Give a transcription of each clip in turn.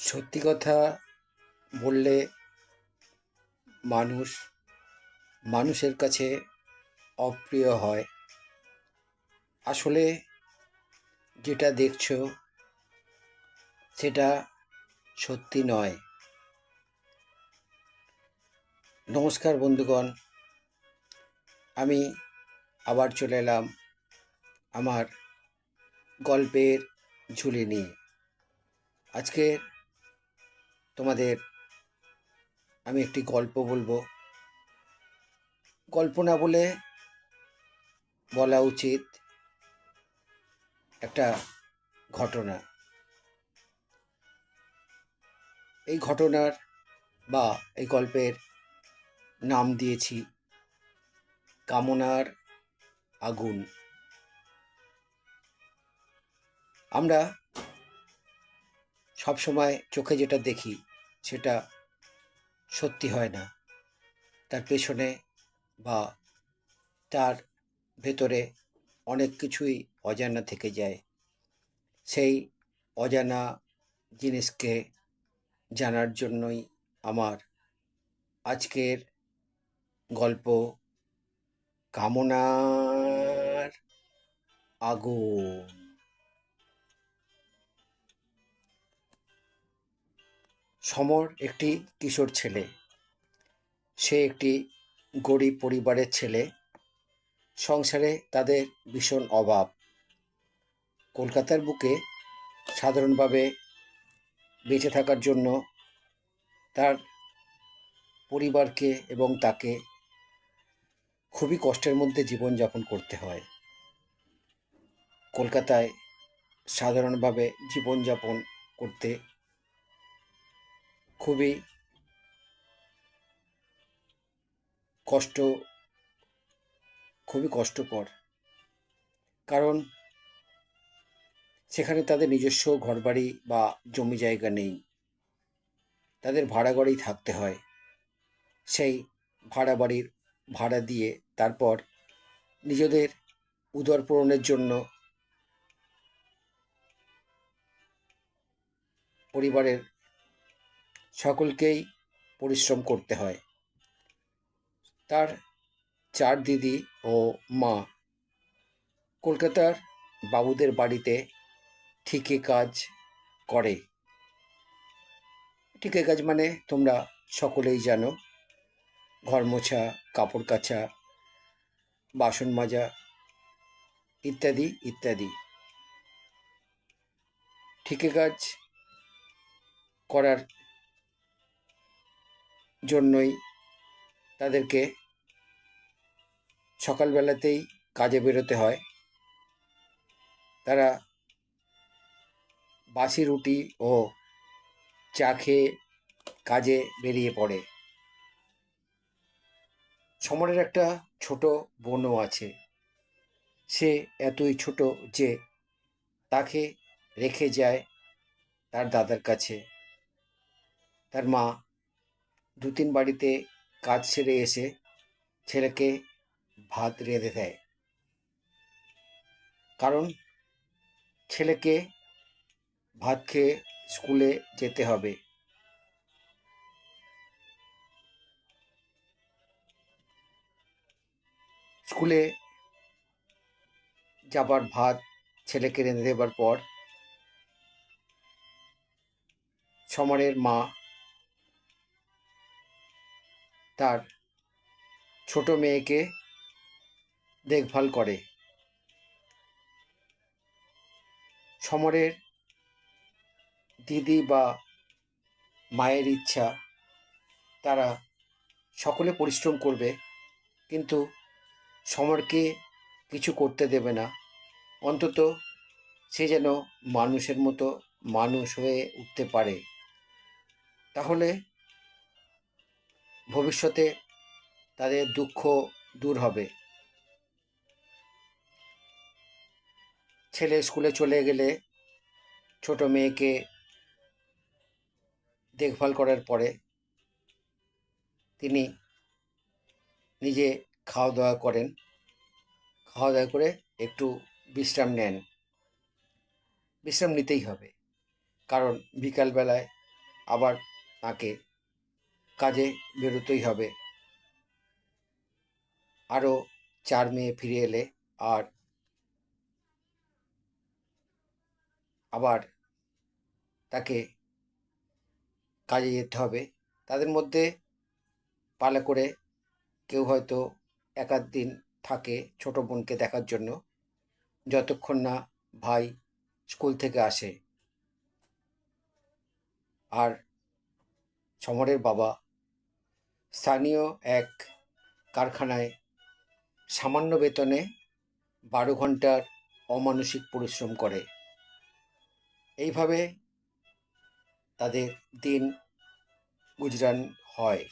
সত্যি কথা বললে মানুষ, মানুষের কাছে অপ্রিয় হয়। আসলে যেটা দেখছ, সেটা সত্যি নয়। নমস্কার বন্ধুগণ, আমি আবার চলে এলাম আমার গল্পের ঝুলি নিয়ে। আজকে তোমাদের আমি একটি গল্প বলব। গল্প না বলে বলা উচিত একটা ঘটনা। এই ঘটনার বা এই গল্পের নাম দিয়েছি, কামনার আগুন। আমরা সবসময় চোখে যেটা দেখি সেটা সত্যি হয় না। তার পেছনে বা তার ভেতরে অনেক কিছুই অজানা থেকে যায়। সেই অজানা জিনিসকে জানার জন্যই আমার আজকের গল্প কামনার আগুন। সমর একটি কিশোর ছেলে। সে একটি গরিব পরিবারের ছেলে। সংসারে তাদের ভীষণ অভাব। কলকাতার বুকে সাধারণভাবে বেঁচে থাকার জন্য তার পরিবারকে এবং তাকে খুবই কষ্টের মধ্যে জীবনযাপন করতে হয়। কলকাতায় সাধারণভাবে জীবনযাপন করতে খুবই কষ্ট, খুবই কষ্টকর। কারণ সেখানে তাদের নিজস্ব ঘরবাড়ি বা জমি জায়গা নেই। তাদের ভাড়া ঘরেই থাকতে হয়। সেই ভাড়া বাড়ির ভাড়া দিয়ে তারপর নিজেদের উদর পূরণের জন্য পরিবারের সকলকেই পরিশ্রম করতে হয়। তার চার দিদি ও মা কলকাতার বাবুদের বাড়িতে ঠিকে কাজ করে। ঠিকে কাজ মানে তোমরা সকলেই জানো, ঘর মোছা, কাপড় কাচা, বাসন মাজা, ইত্যাদি ইত্যাদি। ঠিকে কাজ করার জন্যই তাদেরকে সকালবেলাতেই কাজে বেরোতে হয়। তারা বাসি রুটি ও চা খেয়ে কাজে বেরিয়ে পড়ে। সমরের একটা ছোট বোনও আছে। সে এতই ছোট যে তাকে রেখে যায় তার দাদার কাছে। তার মা দু তিন বাড়িতে কাজ সেরে এসে ছেলেকে ভাত রেঁধে দেয়। কারণ ছেলেকে ভাত খেয়ে স্কুলে যেতে হবে। স্কুলে যাবার ভাত ছেলেকে রেঁধে দেবার পর, সমরের মা তার ছোট মেয়েকে দেখভাল করে। সমরের দিদি বা মায়ের ইচ্ছা, তারা সকলে পরিশ্রম করবে, কিন্তু সমরকে কিছু করতে দেবে না। অন্তত সে যেন মানুষের মতো মানুষ হয়ে উঠতে পারে। তাহলে ভবিষ্যতে তাদের দুঃখ দূর হবে। ছেলে স্কুলে চলে গেলে ছোট মেয়েকে দেখভাল করার পরে তিনি নিজে খাওয়া দাওয়া করেন। খাওয়া দাওয়া করে একটু বিশ্রাম নেন। বিশ্রাম নিতেই হবে, কারণ বিকালবেলায় আবার তাকে কাজে বেরোতেই হবে। আরও চার মেয়ে ফিরে এলে আর আবার তাকে কাজে যেতে হবে। তাদের মধ্যে পালা করে কেউ হয়তো এক দিন থাকে ছোট বোনকে দেখার জন্য, যতক্ষণ না ভাই স্কুল থেকে আসে। আর সমরের বাবা স্থানীয় এক কারখানায় সামান্য বেতনে বারো ঘণ্টার অমানসিক পরিশ্রম করে। এইভাবে তাদের দিন গুজরান হয়।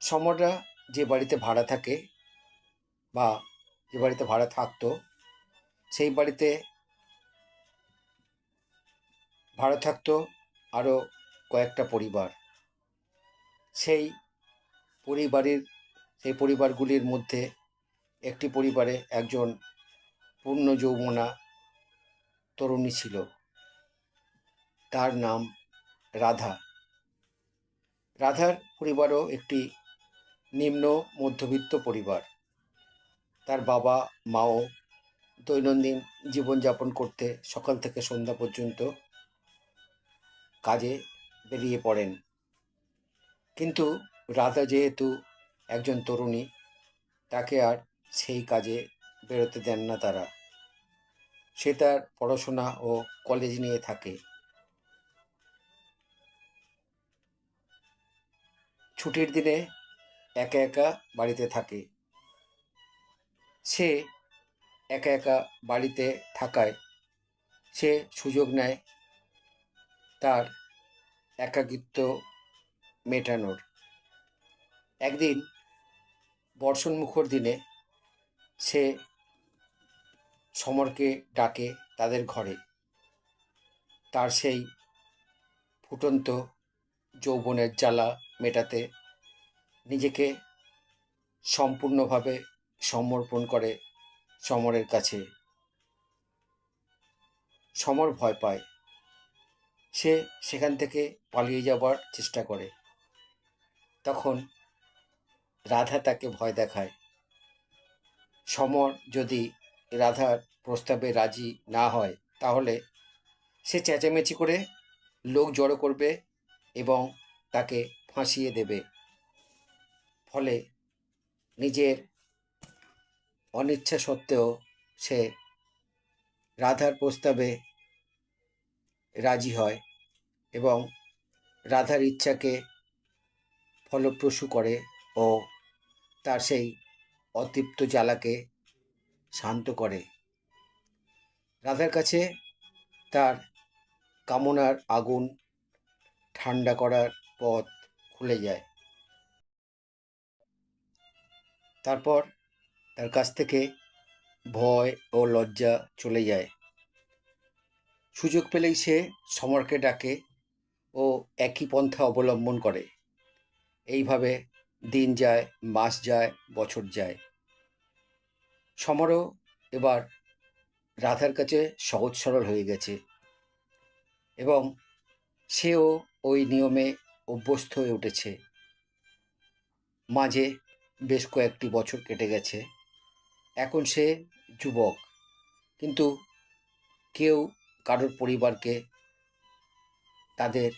সমররা যে বাড়িতে ভাড়া থাকে বা যে বাড়িতে ভাড়া থাকতো, সেই বাড়িতে ভাড়া থাকতো আরও কয়েকটা পরিবার। সেই পরিবারের, সেই পরিবারগুলির মধ্যে একটি পরিবারে একজন পূর্ণ যৌবনা তরুণী ছিল। তার নাম রাধা। রাধার পরিবারও একটি নিম্ন মধ্যবিত্ত পরিবার। তার বাবা, মাও দৈনন্দিন জীবনযাপন করতে সকাল থেকে সন্ধ্যা পর্যন্ত কাজে বেরিয়ে পড়েন। কিন্তু রাধা যেহেতু একজন তরুণী, তাকে আর সেই কাজে বেরোতে দেন না তারা। সে তার পড়াশোনা ও কলেজ নিয়ে থাকে। ছুটির দিনে একা একা বাড়িতে থাকে। সে একা একা বাড়িতে থাকায় সে সুযোগ নেয় তার একাকিত্ব মেটানোর। একদিন বর্ষণ মুখর দিনে সে সমরকে ডাকে তাদের ঘরে। তার সেই ফুটন্ত যৌবনের জ্বালা মেটাতে নিজেকে সম্পূর্ণভাবে সমর্পণ করে সমরের কাছে। সমর ভয় পায়। সে সেখান থেকে পালিয়ে যাবার চেষ্টা করে। তখন রাধা তাকে ভয় দেখায়। সমর যদি রাধার প্রস্তাবে রাজি না হয়, তাহলে সে চেঁচামেচি করে লোক জড়ো করবে এবং তাকে ফাঁসিয়ে দেবে। ফলে নিজের অনিচ্ছা সত্ত্বেও সে রাধার প্রস্তাবে রাজি হয় এবং রাধার ইচ্ছাকে ফলপ্রসূ করে ও তার সেই অতৃপ্ত জ্বালাকে শান্ত করে। রাধার কাছে তার কামনার আগুন ঠান্ডা করার পথ খুলে যায়। তারপর তার কাছ থেকে ভয় ও লজ্জা চলে যায়। সুযোগ পেলেই সে সমরকে ডাকে ও একই পন্থা অবলম্বন করে। এইভাবে দিন যায়, মাস যায়, বছর যায়। সমরও এবার রাধার কাছে সহজ সরল হয়ে গেছে এবং সেও ওই নিয়মে অভ্যস্ত হয়ে উঠেছে। মাঝে বেশ কয়েকটি বছর কেটে গেছে। এখন সে যুবক, কিন্তু কেউ কারোর পরিবারকে তাদের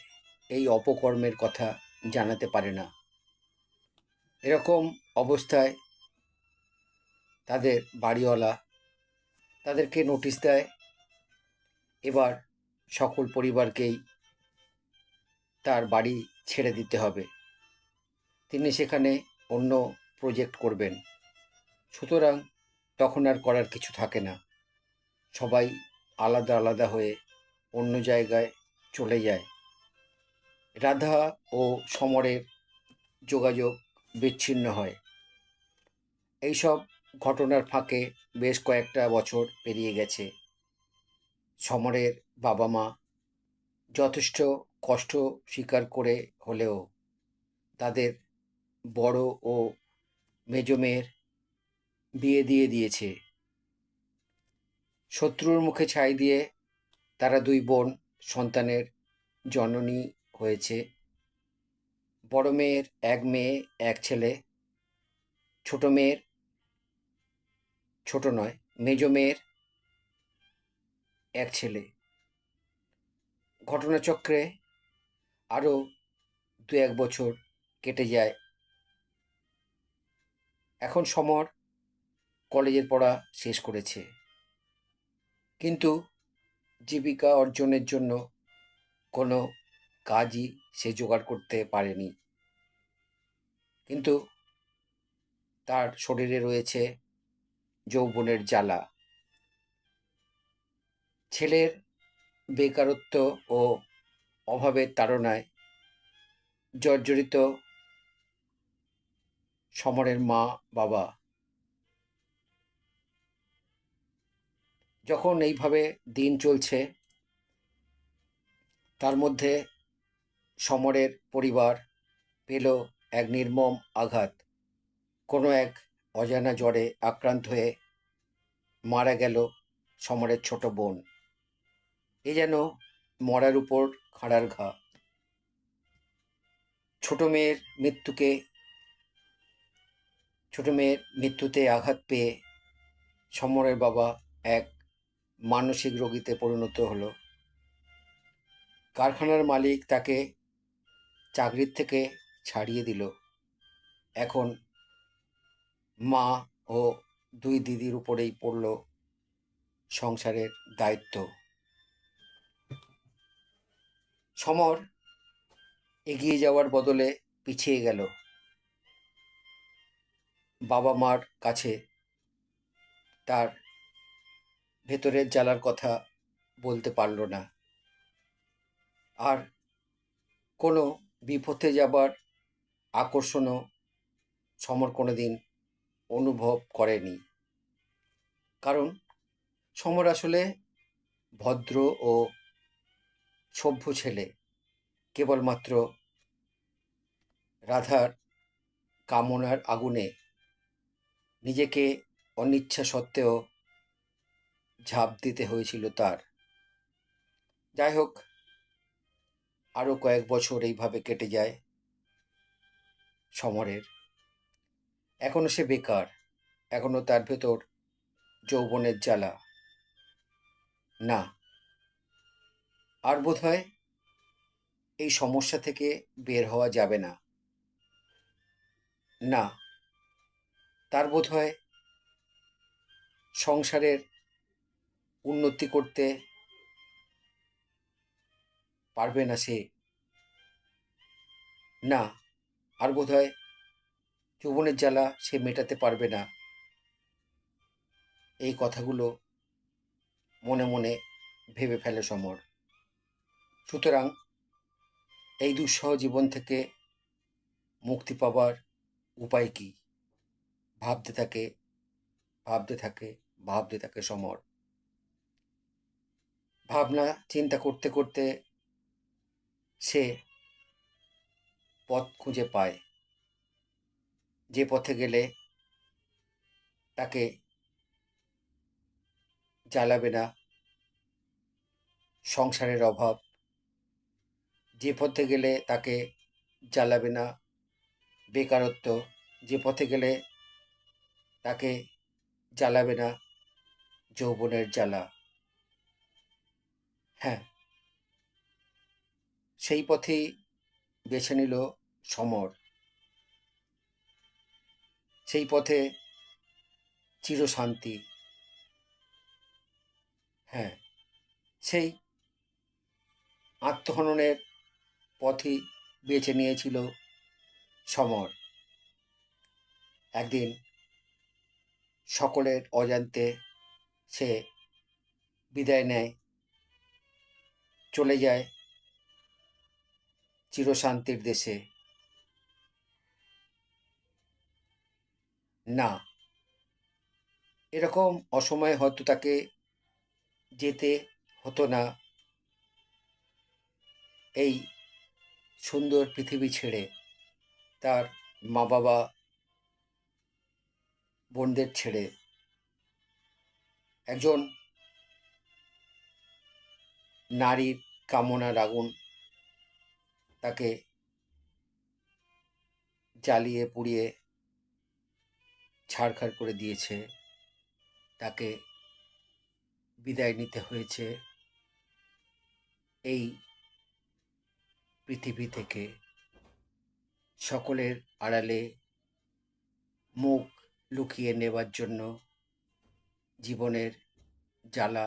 এই অপকর্মের কথা জানাতে পারে না। এরকম অবস্থায় তাদের বাড়িওয়ালা তাদেরকে নোটিশ দেয়। এবার সকল পরিবারকেই তার বাড়ি ছেড়ে দিতে হবে। তিনি সেখানে অন্য প্রজেক্ট করবেন। সুতরাং তখন আর করার কিছু থাকে না। সবাই আলাদা আলাদা হয়ে অন্য জায়গায় চলে যায়। রাধা ও সমরের যোগাযোগ বিচ্ছিন্ন হয়। এইসব ঘটনার ফাঁকে বেশ কয়েকটা বছর পেরিয়ে গেছে। সমরের বাবা মা যথেষ্ট কষ্ট স্বীকার করে হলেও তাদের বড় ও মেজ মেয়ের বিয়ে দিয়ে দিয়েছে। শত্রুর মুখে ছাই দিয়ে তারা দুই বোন সন্তানের জননী হয়েছে। বড় মেয়ের, এক মেয়ে, এক ছেলে। ছোট মেয়ের, ছোট নয়, মেজ মেয়ের, এক ছেলে। ঘটনাচক্রে আরও দু এক বছর কেটে যায়। এখন সমর কলেজের পড়া শেষ করেছে। কিন্তু জীবিকা অর্জনের জন্য কোনো কাজই সে জোগাড় করতে পারেনি। কিন্তু তার শরীরে রয়েছে যৌবনের জ্বালা। ছেলের বেকারত্ব ও অভাবের তাড়নায় জর্জরিত সমরের মা বাবা। যখন এইভাবে দিন চলছে, তার মধ্যে সমরের পরিবার পেল এক নির্মম আঘাত। কোনো এক অজানা জ্বরে আক্রান্ত হয়ে মারা গেল সমরের ছোট বোন। এ যেন মরার উপর খাড়ার ঘা। ছোট মেয়ের মৃত্যুকে, ছোট মেয়ের মৃত্যুতে আঘাত পেয়ে সমরের বাবা এক মানসিক রোগীতে পরিণত হলো। কারখানার মালিক তাকে চাকরির থেকে ছাড়িয়ে দিল। এখন মা ও দুই দিদির উপরেই পড়ল সংসারের দায়িত্ব। সমর এগিয়ে যাওয়ার বদলে পিছিয়ে গেল। বাবা মার কাছে তার ভেতরের জ্বালার কথা বলতে পারল না। আর কোনো বিপথে যাবার আকর্ষণও সমর কোনোদিন অনুভব করেনি। কারণ সমর আসলে ভদ্র ও সভ্য ছেলে। কেবলমাত্র রাধার কামনার আগুনে নিজেকে অনিচ্ছা সত্ত্বেও ঝাঁপ দিতে হয়েছিল তার। যাই হোক আরও কয়েক বছর এইভাবে কেটে যায় সমরের। এখনও সে বেকার, এখনও তার ভেতর যৌবনের জ্বালা। না, আর বোধ হয় এই সমস্যা থেকে বের হওয়া যাবে না। না, তার বোধ হয় সংসারের উন্নতি করতে পারবে না সে। না, আর বোধ হয় যৌবনের জ্বালা সে মেটাতে পারবে না। এই কথাগুলো মনে মনে ভেবে ফেলে সমর। সুতরাং এই দুঃসহ জীবন থেকে মুক্তি পাবার উপায় কি? ভাবতে থাকে ভাবতে থাকে ভাবতে থাকে সমর। ভাবনা, চিন্তা করতে করতে সে পথ খুঁজে পায়। যে পথে গেলে তাকে জ্বালাবে না। সংসারের অভাব। যে পথে গেলে তাকে জ্বালাবে না। বেকারত্ব। যে পথে গেলে তাকে জ্বালাবে না। যৌবনের জ্বালা। হ্যাঁ সেই পথেই বেছে নিল সমর। সেই পথে চিরশান্তি। হ্যাঁ সেই আত্মহননের পথই বেছে নিয়েছিল সমর। একদিন সকলের অজান্তে সে বিদায় নেয়, চলে যায় চিরশান্তির দেশে। না, এরকম অসময়ে হয়তো তাকে যেতে হতো না। এই সুন্দর পৃথিবী ছেড়ে তার মা বাবা বোনদের ছেড়ে একজন নারীর কামনার আগুন তাকে জ্বালিয়ে পুড়িয়ে ছাড়খাড় করে দিয়েছে। তাকে বিদায় নিতে হয়েছে। এই পৃথিবী থেকে সকলের আড়ালে মুখ লুকিয়ে নেবার জন্য জীবনের জ্বালা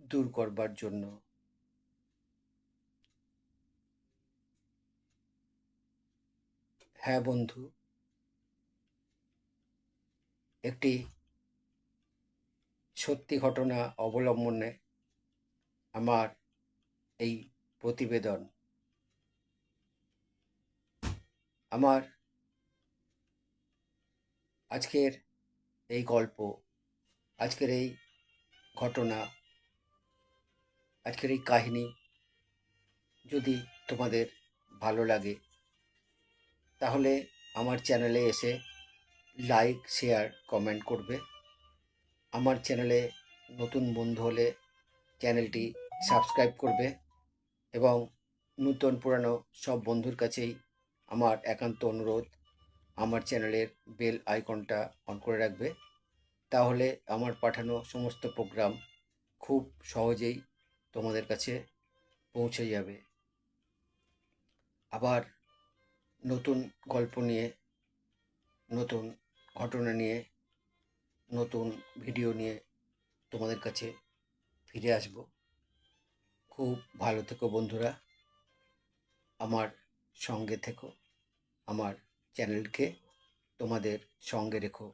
দূর করবার জন্য হ্যাঁ বন্ধু। একটি সত্যি ঘটনা অবলম্বনে আমার এই প্রতিবেদন। আমার আজকের এই গল্প, আজকের এই ঘটনা, আজকের এই কাহিনী যদি তোমাদের ভালো লাগে তাহলে আমার চ্যানেলে এসে লাইক শেয়ার কমেন্ট করবে। আমার চ্যানেলে নতুন বন্ধু হলে চ্যানেলটি সাবস্ক্রাইব করবে এবং নূতন পুরানো সব বন্ধুর কাছেই আমার একান্ত অনুরোধ, আমার চ্যানেলের বেল আইকনটা অন করে রাখবে। তাহলে আমার পাঠানো সমস্ত প্রোগ্রাম খুব সহজেই তোমাদের কাছে পৌঁছে যাবে। আবার নতুন গল্প নিয়ে, নতুন ঘটনা নিয়ে, নতুন ভিডিও নিয়ে তোমাদের কাছে ফিরে আসব। খুব ভালো থেকো বন্ধুরা। আমার সঙ্গে থেকো। আমার চ্যানেলকে তোমাদের সঙ্গে রেখো।